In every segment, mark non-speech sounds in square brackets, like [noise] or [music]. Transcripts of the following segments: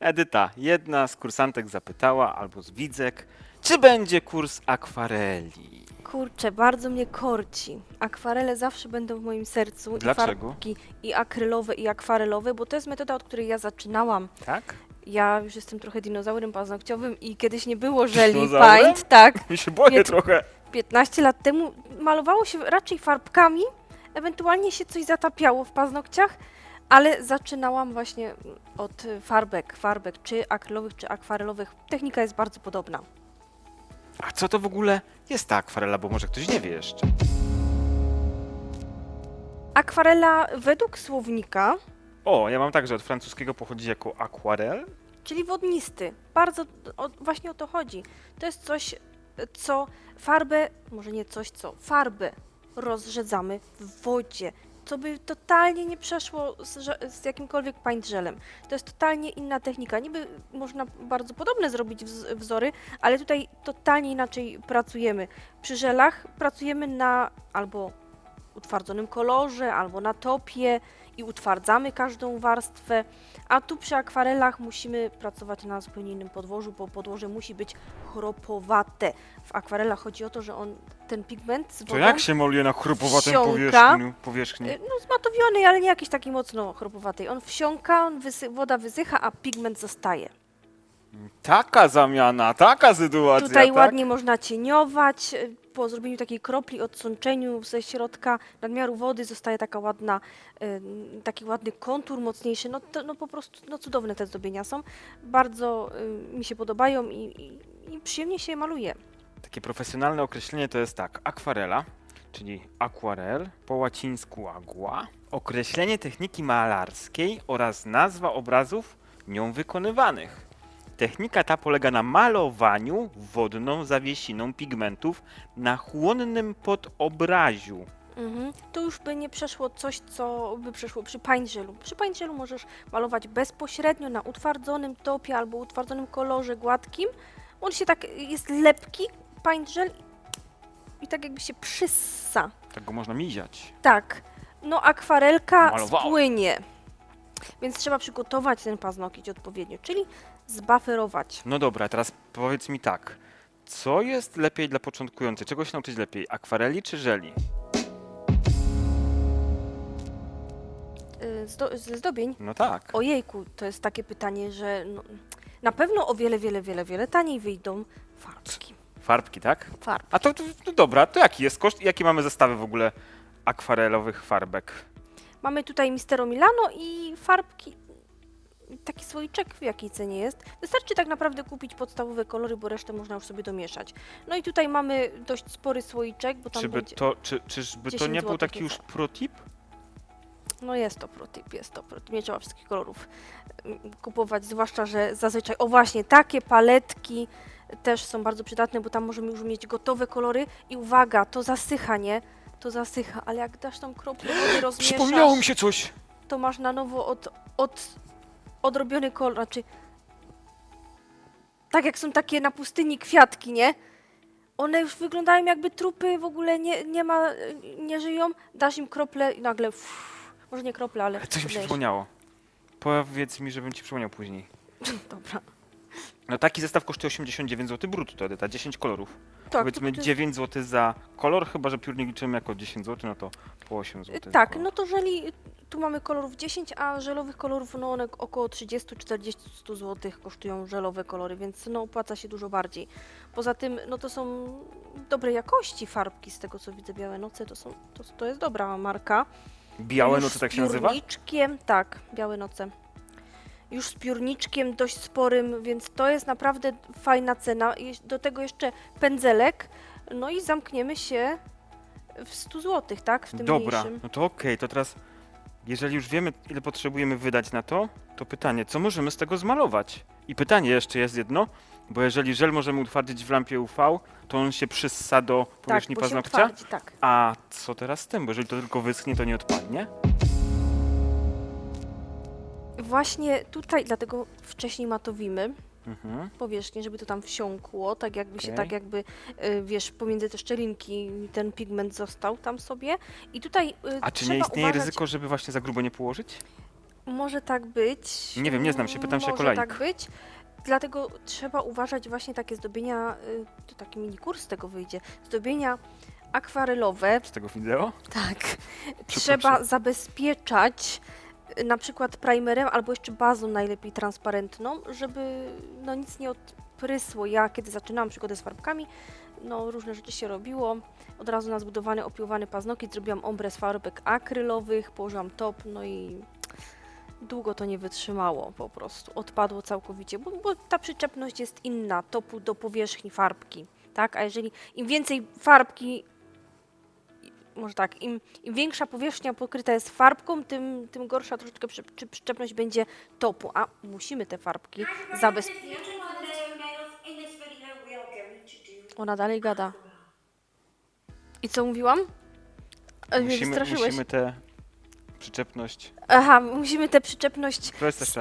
Edyta, jedna z kursantek zapytała, albo z widzek, czy będzie kurs akwareli. Kurczę, bardzo mnie korci. Akwarele zawsze będą w moim sercu. Dlaczego? I farbki, i akrylowe, i akwarelowe, bo to jest metoda, od której ja zaczynałam. Tak? Ja już jestem trochę dinozaurem paznokciowym i kiedyś nie było żeli Dinozaurem? paint, tak. [laughs] Mi się boję Nie, trochę. 15 lat temu malowało się raczej farbkami, ewentualnie się coś zatapiało w paznokciach, ale zaczynałam właśnie od farbek, farbek czy akrylowych, czy akwarelowych. Technika jest bardzo podobna. A co to w ogóle jest ta akwarela, bo może ktoś nie wie jeszcze. Akwarela według słownika O, ja mam tak, że od francuskiego pochodzi jako aquarel. czyli wodnisty. Bardzo o, właśnie o to chodzi. To jest coś, co farbę, może nie coś, co farbę rozrzedzamy w wodzie, co by totalnie nie przeszło z, z jakimkolwiek paint żelem. To jest totalnie inna technika. Niby można bardzo podobne zrobić wz- wzory, ale tutaj totalnie inaczej pracujemy. Przy żelach pracujemy na albo utwardzonym kolorze, albo na topie i utwardzamy każdą warstwę, a tu przy akwarelach musimy pracować na zupełnie innym podłożu, bo podłoże musi być chropowate. W akwarelach chodzi o to, że on ten pigment z To wodą, jak się maluje na chrupowatym wsiąka. powierzchni? powierzchni? y, no zmatowiony, ale nie jakiś taki mocno chropowatej. On wsiąka, on wysy- woda wysycha, a pigment zostaje. Taka zamiana, taka sytuacja, Tutaj tak? ładnie można cieniować. y, Po zrobieniu takiej kropli, odsączeniu ze środka nadmiaru wody zostaje taka ładna, y, taki ładny kontur mocniejszy. No, to, no po prostu no cudowne te zdobienia są. Bardzo y, mi się podobają i, i, i przyjemnie się je maluje. Takie profesjonalne określenie to jest tak, akwarela, czyli aquarel, po łacińsku agua, określenie techniki malarskiej oraz nazwa obrazów nią wykonywanych. Technika ta polega na malowaniu wodną zawiesiną pigmentów na chłonnym podobraziu. Mhm. Tu już by nie przeszło coś, co by przeszło przy pańżelu. Przy pańżelu możesz malować bezpośrednio na utwardzonym topie albo utwardzonym kolorze gładkim. On się tak, jest lepki, pańżel i tak jakby się przyssa. Tak go można miziać. Tak, no akwarelka Malowałem. spłynie. Więc trzeba przygotować ten paznokieć odpowiednio, czyli zbaferować. No dobra, teraz powiedz mi tak, co jest lepiej dla początkujących? Czego się nauczyć lepiej, akwareli czy żeli? Y, Zdo- ze zdobień No tak. Ojejku, to jest takie pytanie, że no, na pewno o wiele, wiele, wiele, wiele taniej wyjdą farbki. Farbki, tak? Farb. A to, to no dobra, to jaki jest koszt i jakie mamy zestawy w ogóle akwarelowych farbek? Mamy tutaj Mistero Milano i farbki. Taki słoiczek w jakiej cenie jest. Wystarczy tak naprawdę kupić podstawowe kolory, bo resztę można już sobie domieszać. No i tutaj mamy dość spory słoiczek, bo tam Czyby będzie... to, czy, czyżby to 10 nie był złotych taki już nieco. protip? No jest to protip, jest to protip. Nie trzeba wszystkich kolorów mm, kupować, zwłaszcza, że zazwyczaj, o właśnie, takie paletki też są bardzo przydatne, bo tam możemy już mieć gotowe kolory i uwaga, to zasycha, nie? To zasycha, ale jak dasz tam kroplę wody, [gasps] rozmieszasz, Przypomniało mi się coś! to masz na nowo od, od, odrobiony kolor, znaczy tak jak są takie na pustyni kwiatki, nie? One już wyglądają jakby trupy, w ogóle nie, nie ma, nie żyją, dasz im kroplę i nagle, uff, może nie kroplę, ale coś mi się przypomniało. Powiedz mi, żebym ci przypomniał później. [laughs] Dobra. No taki zestaw kosztuje 89 zł brutto, Edyta, 10 kolorów. Tak, Powiedzmy to- to- 9 zł za kolor, chyba że piórnik liczymy jako 10 zł, no to po 8 zł. Tak, no to żeli, tu mamy kolorów 10, a żelowych kolorów, no one około 30-40 zł kosztują żelowe kolory, więc no opłaca się dużo bardziej. Poza tym, no to są dobrej jakości farbki, z tego co widzę, Białe Noce, to są, to, to jest dobra marka. Białe Już noce tak z się nazywa? piórniczkiem, tak, Białe Noce. Już z piórniczkiem dość sporym, więc to jest naprawdę fajna cena. Do tego jeszcze pędzelek, no i zamkniemy się w 100 zł, tak? W tym Dobra, mniejszym. no to okej, to teraz, jeżeli już wiemy, ile potrzebujemy wydać na to, to pytanie, co możemy z tego zmalować? I pytanie jeszcze jest jedno, bo jeżeli żel możemy utwardzić w lampie UV, to on się przyssa do powierzchni tak, bo się paznokcia, utwardzi, tak. a co teraz z tym? Bo jeżeli to tylko wyschnie, to nie odpadnie? Właśnie tutaj, dlatego wcześniej matowimy Mhm. powierzchnię, żeby to tam wsiąkło, tak jakby się, Okej. tak jakby, y, wiesz, pomiędzy te szczelinki ten pigment został tam sobie. I tutaj y, A czy nie istnieje uważać, ryzyko, żeby właśnie za grubo nie położyć? Może tak być. Nie wiem, nie znam się, pytam się Może tak być. Dlatego trzeba uważać właśnie takie zdobienia, y, to taki mini kurs z tego wyjdzie, zdobienia akwarelowe, Z tego wideo? tak, trzeba zabezpieczać na przykład primerem albo jeszcze bazą najlepiej transparentną, żeby no nic nie odprysło. Ja kiedy zaczynałam przygodę z farbkami, no różne rzeczy się robiło. Od razu na zbudowany, opiłowany paznokieć zrobiłam ombre z farbek akrylowych, położyłam top, no i długo to nie wytrzymało po prostu. Odpadło całkowicie, bo, bo ta przyczepność jest inna, topu do powierzchni farbki, tak? A jeżeli im więcej farbki, może tak, im, im większa powierzchnia pokryta jest farbką, tym, tym gorsza troszeczkę przy, czy przyczepność będzie topu, a musimy te farbki zabezpieczyć. Ona dalej gada. I co mówiłam? E, Musimy, wystraszyłeś. musimy tę przyczepność. Aha, musimy tę przyczepność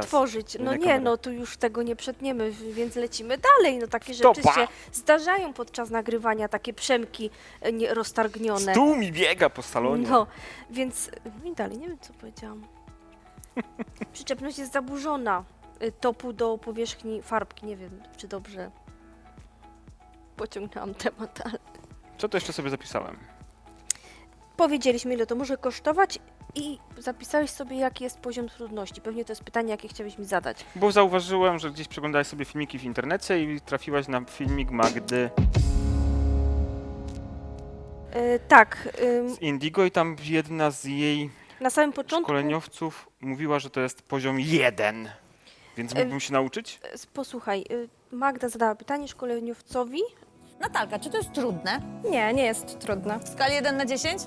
stworzyć. No nie, no tu już tego nie przetniemy, w- więc lecimy dalej. No takie rzeczy Stopa! się zdarzają podczas nagrywania, takie przemki e, nie, roztargnione. Stół mi biega po salonie. No, więc no i dalej, nie wiem co powiedziałam. [laughs] Przyczepność jest zaburzona. Y, Topu do powierzchni farbki, nie wiem czy dobrze pociągnęłam temat, ale Co to jeszcze sobie zapisałem? powiedzieliśmy ile to może kosztować i zapisałeś sobie jaki jest poziom trudności. Pewnie to jest pytanie, jakie chciałeś mi zadać. Bo zauważyłem, że gdzieś przeglądałeś sobie filmiki w internecie i trafiłaś na filmik Magdy Y, tak, ym, z Indigo i tam jedna z jej na samym początku szkoleniowców mówiła, że to jest poziom jeden. Więc E, mógłbym się nauczyć? y, posłuchaj, y, Magda zadała pytanie szkoleniowcowi. Natalka, czy to jest trudne? Nie, nie jest trudne. W skali 1 na 10?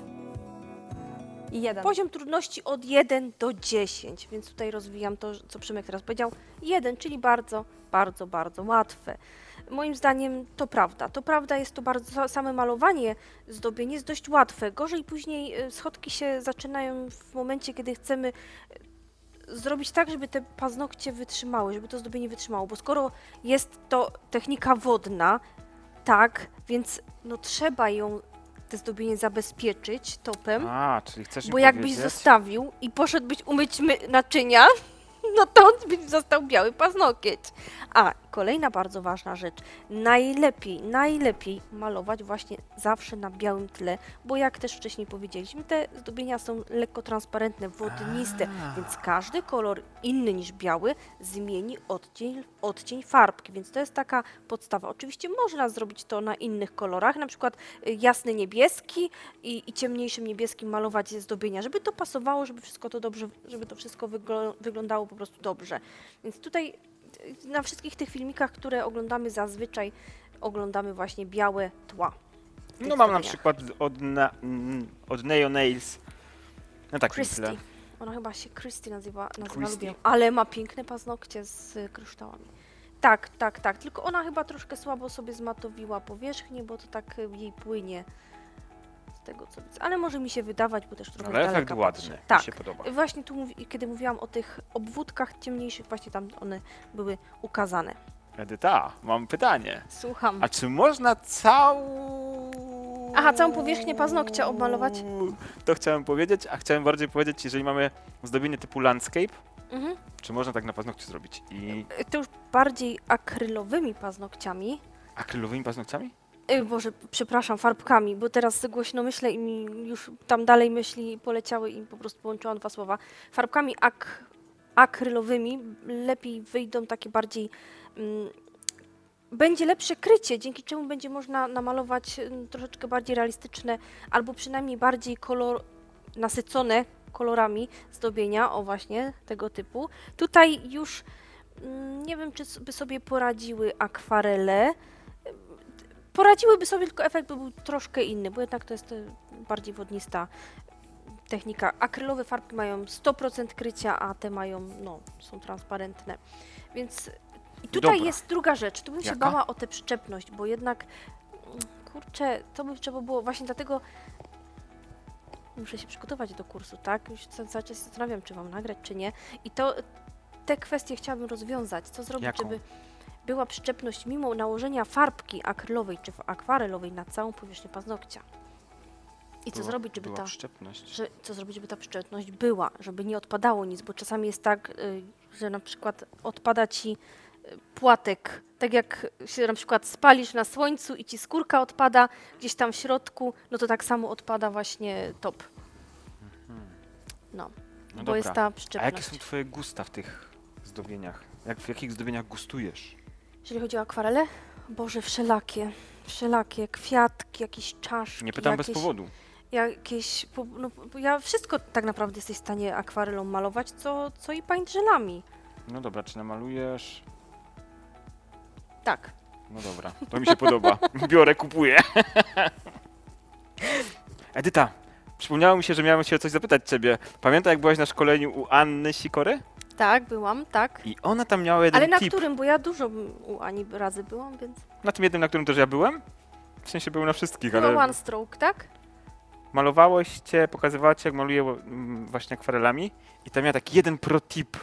Poziom trudności od 1 do 10, więc tutaj rozwijam to, co Przemek teraz powiedział. 1, czyli bardzo, bardzo, bardzo łatwe. Moim zdaniem to prawda. To prawda, jest to bardzo, same malowanie, zdobienie jest dość łatwe. Gorzej później y, schodki się zaczynają w momencie, kiedy chcemy y, zrobić tak, żeby te paznokcie wytrzymały, żeby to zdobienie wytrzymało, bo skoro jest to technika wodna, tak, więc no trzeba ją, te zdobienie zabezpieczyć topem. A, czyli chcesz mi Bo jakbyś powiedzieć? zostawił i poszedłbyś umyć my naczynia, [laughs] no to on by został biały paznokieć. A kolejna bardzo ważna rzecz. Najlepiej, najlepiej malować właśnie zawsze na białym tle, bo jak też wcześniej powiedzieliśmy, te zdobienia są lekko transparentne, wodniste, A. więc każdy kolor inny niż biały zmieni odcień, odcień farbki, więc to jest taka podstawa. Oczywiście można zrobić to na innych kolorach, na przykład y, jasny niebieski i, i ciemniejszym niebieskim malować zdobienia, żeby to pasowało, żeby wszystko to dobrze, żeby to wszystko wyglądało po prostu dobrze. Więc tutaj na wszystkich tych filmikach, które oglądamy zazwyczaj, oglądamy właśnie białe tła. No mam na przykład od, na, od Neo Nails na takim Christy. Ona chyba się Christy nazywa, nazywa Christy? lubię. Ale ma piękne paznokcie z kryształami. Tak, tak, tak. Tylko ona chyba troszkę słabo sobie zmatowiła powierzchnię, bo to tak jej płynie z tego co widzę. Ale może mi się wydawać, bo też trochę Ale z efekt daleka ładny, patrzę. mi Tak. się podoba. Właśnie tu, mówi, kiedy mówiłam o tych obwódkach ciemniejszych, właśnie tam one były ukazane. Edyta, mam pytanie. Słucham. A czy można całą... Aha, całą powierzchnię paznokcia obmalować? To chciałem powiedzieć, a chciałem bardziej powiedzieć, jeżeli mamy zdobienie typu landscape, Mhm. czy można tak na paznokcie zrobić? I To już bardziej akrylowymi paznokciami. akrylowymi paznokciami? Boże, przepraszam, farbkami, bo teraz głośno myślę i mi już tam dalej myśli poleciały i po prostu połączyłam dwa słowa. Farbkami ak akrylowymi lepiej wyjdą takie bardziej... Mm, będzie lepsze krycie, dzięki czemu będzie można namalować mm, troszeczkę bardziej realistyczne albo przynajmniej bardziej kolor nasycone kolorami zdobienia, o właśnie tego typu. Tutaj już mm, nie wiem, czy by sobie poradziły akwarele. Poradziłyby sobie, tylko efekt by był troszkę inny, bo jednak to jest e, bardziej wodnista technika. Akrylowe farbki mają 100% krycia, a te mają, no, są transparentne. Więc i tutaj Dobra. jest druga rzecz. Tu bym się Jaka? bała o tę przyczepność, bo jednak, mm, kurczę, to by trzeba było, właśnie dlatego muszę się przygotować do kursu, tak? Już ca- cały czas się zastanawiam, czy mam nagrać, czy nie. I to, te kwestie chciałabym rozwiązać. Co zrobić, Jaką? żeby była przyczepność mimo nałożenia farbki akrylowej czy akwarelowej na całą powierzchnię paznokcia. I co Była- zrobić, żeby ta, przyczepność. że, co zrobić, żeby ta przyczepność była, żeby nie odpadało nic, bo czasami jest tak, y, że na przykład odpada ci y, płatek, tak jak się na przykład spalisz na słońcu i ci skórka odpada gdzieś tam w środku, no to tak samo odpada właśnie top. No, No bo dobra. jest ta A przyczepność. jakie są twoje gusta w tych zdobieniach? Jak, w jakich zdobieniach gustujesz? Jeżeli chodzi o akwarele, Boże, wszelakie, wszelakie, kwiatki, jakieś czaszki, Nie pytam jakieś, bez powodu. jakieś, no, ja wszystko tak naprawdę jesteś w stanie akwarelą malować, co, co i paint żelami. No dobra, czy namalujesz? Tak. No dobra, to mi się podoba. [laughs] Biorę, kupuję. [laughs] Edyta, przypomniało mi się, że miałem się o coś zapytać ciebie. Pamiętaj, jak byłaś na szkoleniu u Anny Sikory? Tak, byłam, tak. I ona tam miała jeden Ale na tip. którym, bo ja dużo u Ani razy byłam, więc... Na tym jednym, na którym też ja byłem? W sensie był na wszystkich, Była ale one stroke, tak? malowałeś cię, pokazywała cię, jak maluje mm, właśnie akwarelami i tam miała taki jeden pro tip.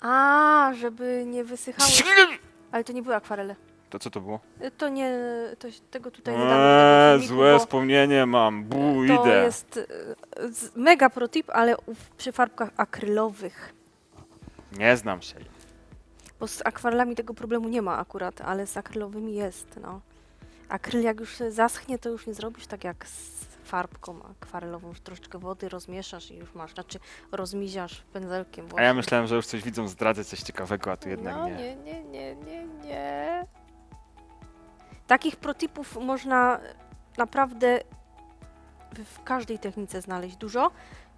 A, żeby nie wysychały. [laughs] Ale to nie były akwarele. To co to było? To nie, to, się- tego tutaj nie damy tego Eee, filmiku, złe bo wspomnienie mam, bu, to idę. jest z- mega pro tip, ale u- przy farbkach akrylowych. Nie znam się. Bo z akwarelami tego problemu nie ma akurat, ale z akrylowymi jest, no. Akryl jak już zaschnie, to już nie zrobisz tak jak z farbką akwarelową, że troszeczkę wody rozmieszasz i już masz, znaczy rozmiziasz pędzelkiem A właśnie. ja myślałem, że już coś widzą, zdradzę coś ciekawego, a tu jednak no, nie. nie, nie, nie, nie, nie. Takich protipów można naprawdę w- w każdej technice znaleźć dużo,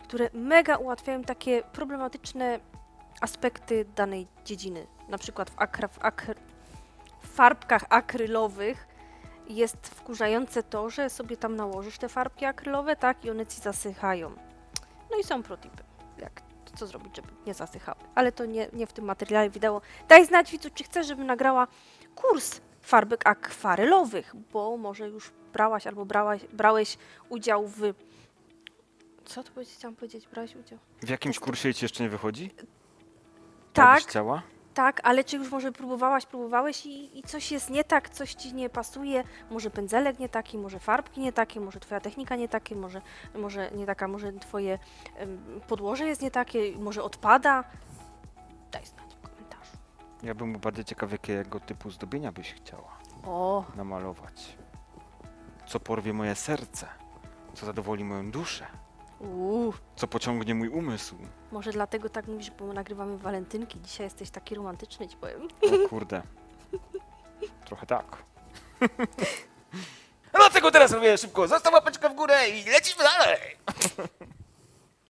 które mega ułatwiają takie problematyczne aspekty danej dziedziny. Na przykład w, akra, w, akr, w farbkach akrylowych jest wkurzające to, że sobie tam nałożysz te farbki akrylowe, tak, i one ci zasychają. No i są protipy, jak co zrobić, żeby nie zasychały. Ale to nie, nie w tym materiale wideo. Daj znać widzu, czy chcesz, żebym nagrała kurs farbek akwarelowych, bo może już brałaś albo brałaś, brałeś udział w... Co to chciałam powiedzieć? Brałeś udział? W jakimś kursie ci jeszcze nie wychodzi? Tak, Jakbyś chciała? tak, ale czy już może próbowałaś, próbowałeś i, i coś jest nie tak, coś ci nie pasuje, może pędzelek nie taki, może farbki nie takie, może twoja technika nie takie, może, może nie taka, może twoje em, podłoże jest nie takie, może odpada? Daj znać w komentarzu. Ja bym był bardzo ciekaw, jakiego typu zdobienia byś chciała O, namalować. Co porwie moje serce? Co zadowoli moją duszę? Uuu. Co pociągnie mój umysł? Może dlatego tak mówisz, bo nagrywamy walentynki. Dzisiaj jesteś taki romantyczny, ci powiem. O [laughs] kurde. Trochę tak. No dlatego teraz robię szybko. Zostaw łapeczkę w górę i lecimy dalej. [laughs]